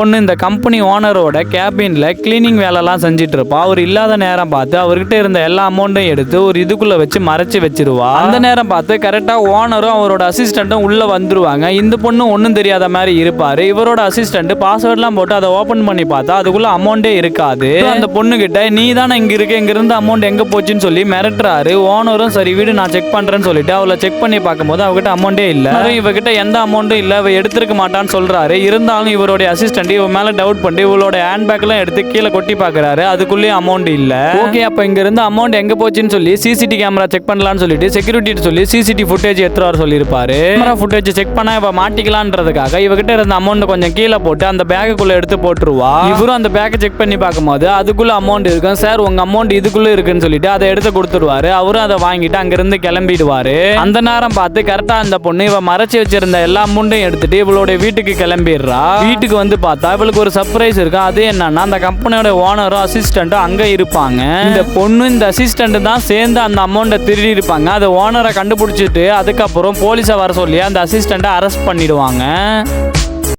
பொண்ணு இந்த கம்பெனி ஓனரோட கேபினில் கிளீனிங் வேலைலாம் செஞ்சுட்டு இருப்பா அவர் இல்லாத நேரம் பார்த்து அவர்கிட்ட இருந்த எல்லா அமௌண்ட்டும் எடுத்து ஒரு இதுக்குள்ளே வச்சு மறைச்சி வச்சிருவா. அந்த நேரம் பார்த்து கரெக்டாக ஓனரும் அவரோட அசிஸ்டண்ட்டும் உள்ளே வந்துருவாங்க. இந்த பொண்ணு ஒன்றும் தெரியாத மாதிரி இருப்பார். இவரோட அசிஸ்டண்ட் பாஸ்வேர்ட்லாம் போட்டு அதை ஓப்பன் பண்ணி பார்த்தா அதுக்குள்ளே அமௌண்ட்டே இருக்காது. அந்த பொண்ணுக்கிட்ட நீ தானே இங்கே இருக்க இங்கேருந்து அமௌண்ட் எங்கே போச்சுன்னு சொல்லி மிரட்டுறாரு. ஓனரும் சரி வீடு நான் செக் பண்ணுறேன்னு சொல்லிட்டு அவளை செக் பண்ணி பார்க்கும்போது அவகிட்ட அமௌண்ட்டே இல்லை. இவகிட்ட எந்த அமௌண்ட்டும் இல்லை. இவ எடுத்திருக்க மாட்டான்னு சொல்கிறாரு இருந்தாலும் இவருடைய பண்ணி இவன் மேல டவுட் பண்ணி இவளோட ஹேண்ட் பேக்லாம் எடுத்து கீழே கொட்டி பாக்குறாரு. அதுக்குள்ளேயும் அமௌண்ட் இல்ல. ஓகே அப்ப இங்க இருந்து அமௌண்ட் எங்க போச்சுன்னு சொல்லி சிசிடி கேமரா செக் பண்ணலாம்னு சொல்லிட்டு செக்யூரிட்டி சொல்லி சிசிடி ஃபுட்டேஜ் எடுத்து வர சொல்லியிருப்பாரு. கேமரா ஃபுட்டேஜ் செக் பண்ணா இவ மாட்டிக்கலான்றதுக்காக இவகிட்ட இருந்த அமௌண்ட் கொஞ்சம் கீழே போட்டு அந்த பேக்குக்குள்ள எடுத்து போட்டுருவா. இவரும் அந்த பேக்கை செக் பண்ணி பார்க்கும்போது அதுக்குள்ள அமௌண்ட் இருக்கும். சார் உங்க அமௌண்ட் இதுக்குள்ள இருக்குன்னு சொல்லிட்டு அதை எடுத்து கொடுத்துருவாரு. அவரும் அதை வாங்கிட்டு அங்கிருந்து கிளம்பிடுவாரு. அந்த நேரம் பார்த்து கரெக்டா அந்த பொண்ணு இவ மறைச்சு வச்சிருந்த எல்லா அமௌண்ட்டையும் எடுத்துட்டு இவளோட வீட்டுக்கு கிளம்பிடுறா. வீட்டுக்கு வந்து பார்த்தா இவளுக்கு ஒரு சர்ப்ரைஸ் இருக்கும் அது என்னன்னா அந்த கம்பெனியோட ஓனரும் அசிஸ்டண்ட்டும் அங்க இருப்பாங்க. இந்த பொண்ணு இந்த அசிஸ்டன்ட் தான் சேர்ந்து அந்த அமௌண்ட்டை திருடி இருப்பாங்க. அதை ஓனரை கண்டுபிடிச்சிட்டு அதுக்கப்புறம் போலீஸை வர சொல்லி அந்த அசிஸ்டண்ட்டை அரெஸ்ட் பண்ணிடுவாங்க.